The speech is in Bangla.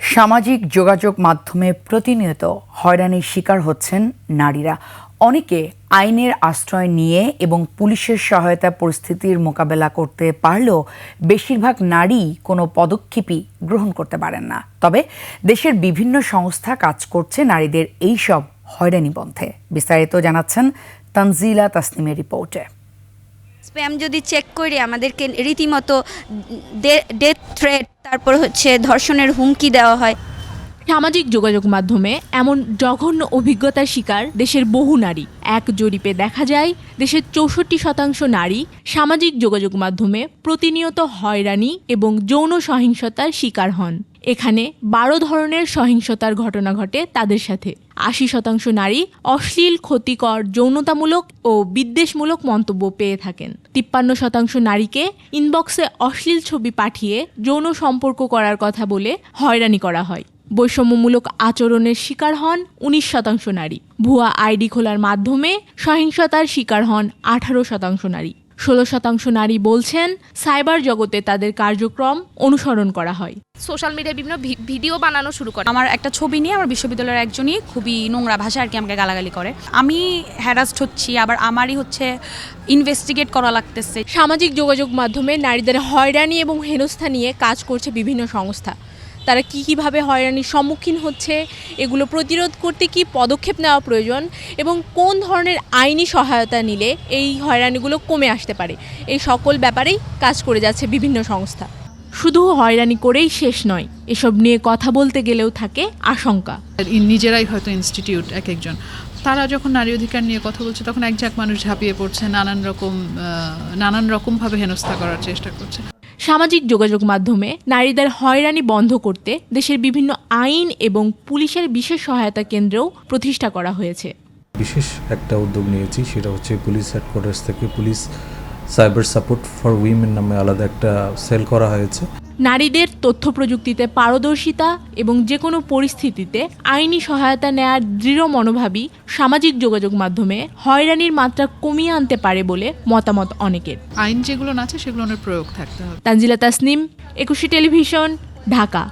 সামাজিক যোগাযোগ মাধ্যমে প্রতিনিয়ত হয়রানির শিকার হচ্ছেন নারীরা। অনেকে আইনের আশ্রয় নিয়ে এবং পুলিশের সহায়তা পরিস্থিতির মোকাবেলা করতে পারলেও বেশিরভাগ নারী কোনো পদক্ষেপই গ্রহণ করতে পারেন না। তবে দেশের বিভিন্ন সংস্থা কাজ করছে নারীদের এইসব হয়রানি বন্ধে। বিস্তারিত জানাচ্ছেন তানজিলা তাসনিমের রিপোর্টে। স্প্যাম যদি চেক করে, আমাদেরকে রীতিমতো ডেথ থ্রেট তারপর হচ্ছে ধর্ষণের হুমকি দেওয়া হয়। সামাজিক যোগাযোগ মাধ্যমে এমন জঘন্য অভিজ্ঞতার শিকার দেশের বহু নারী। এক জরিপে দেখা যায়, দেশের চৌষট্টি শতাংশ নারী সামাজিক যোগাযোগ মাধ্যমে প্রতিনিয়ত হয়রানি এবং যৌন সহিংসতার শিকার হন। এখানে বারো ধরনের সহিংসতার ঘটনা ঘটে তাদের সাথে। আশি শতাংশ নারী অশ্লীল, ক্ষতিকর, যৌনতামূলক ও বিদ্বেষমূলক মন্তব্য পেয়ে থাকেন। তিপ্পান্ন শতাংশ নারীকে ইনবক্সে অশ্লীল ছবি পাঠিয়ে যৌন সম্পর্ক করার কথা বলে হয়রানি করা হয়। বৈষম্যমূলক আচরণের শিকার হন উনিশ শতাংশ নারী। ভুয়া আইডি খোলার মাধ্যমে সহিংসতার শিকার হন আঠারো শতাংশ নারী। ষোলো শতাংশ নারী বলছেন সাইবার জগতে তাদের কার্যক্রম অনুসরণ করা হয়। সোশ্যাল মিডিয়ায় বিভিন্ন ভিডিও বানানো শুরু করে। আমার একটা ছবি নিয়ে আমার বিশ্ববিদ্যালয়ের একজনই খুবই নোংরা ভাষা আর কি আমাকে গালাগালি করে। আমি হ্যারাস্ট হচ্ছি আবার আমারই হচ্ছে ইনভেস্টিগেট করা লাগতেছে। সামাজিক যোগাযোগ মাধ্যমে নারীদের হয়রানি এবং হেনস্থা নিয়ে কাজ করছে বিভিন্ন সংস্থা। তারা কী কীভাবে হয়রানির সম্মুখীন হচ্ছে, এগুলো প্রতিরোধ করতে কি পদক্ষেপ নেওয়া প্রয়োজন এবং কোন ধরনের আইনি সহায়তা নিলে এই হয়রানিগুলো কমে আসতে পারে? এই সকল ব্যাপারেই কাজ করে যাচ্ছে বিভিন্ন সংস্থা। শুধু হয়রানি করেই শেষ নয়, এসব নিয়ে কথা বলতে গেলেও থাকে আশঙ্কা। নিজেরাই হয়তো ইনস্টিটিউট এক একজন তারা যখন নারী অধিকার নিয়ে কথা বলছে, তখন এক ঝাঁক মানুষ ঝাঁপিয়ে পড়ছে, নানান রকম নানান রকমভাবে হেনস্থা করার চেষ্টা করছে। সামাজিক যোগাযোগ মাধ্যমে নারীদের হয়রানি বন্ধ করতে দেশের বিভিন্ন আইন এবং পুলিশের বিশেষ সহায়তা কেন্দ্রও প্রতিষ্ঠা করা হয়েছে। বিশেষ একটা উদ্যোগ নিয়েছি সেটা হচ্ছে পুলিশ হেডকোয়ার্টার্স থেকে police cyber support for women নামে আলাদা একটা সেল করা হয়েছে। নারীদের তথ্য প্রযুক্তিতে পারদর্শিতা এবং যে কোনো পরিস্থিতিতে আইনি সহায়তা নেয়ার দৃঢ় মনোভাবই সামাজিক যোগাযোগ মাধ্যমে হয়রানির মাত্রা কমিয়ে আনতে পারে বলে মতামত অনেকের। আইন যেগুলো আছে সেগুলো প্রয়োগ থাকতে হবে। তানজিলা তাসনিম একুশে টেলিভিশন ঢাকা।